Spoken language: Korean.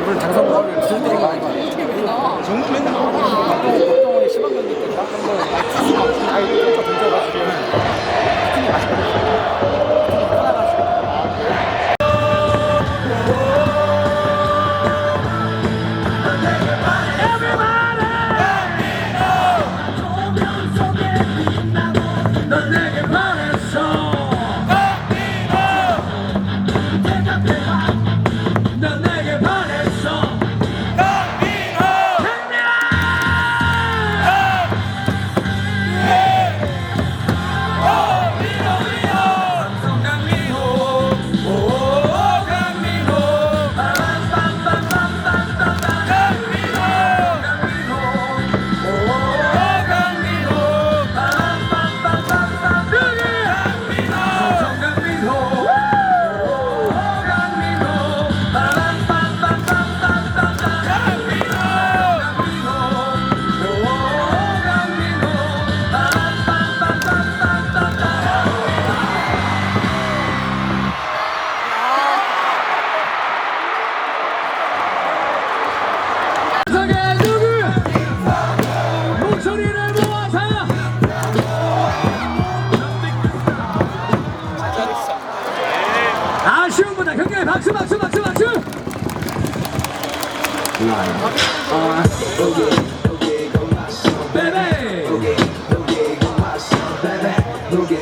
물론 당선을 두들이 많이 받아요. 정말 맨날 박동원이 시범 경기 때거막 아예 뚫고 던져가지고 여러분보다 격려의 박수 박수 박수 박수 베베 베베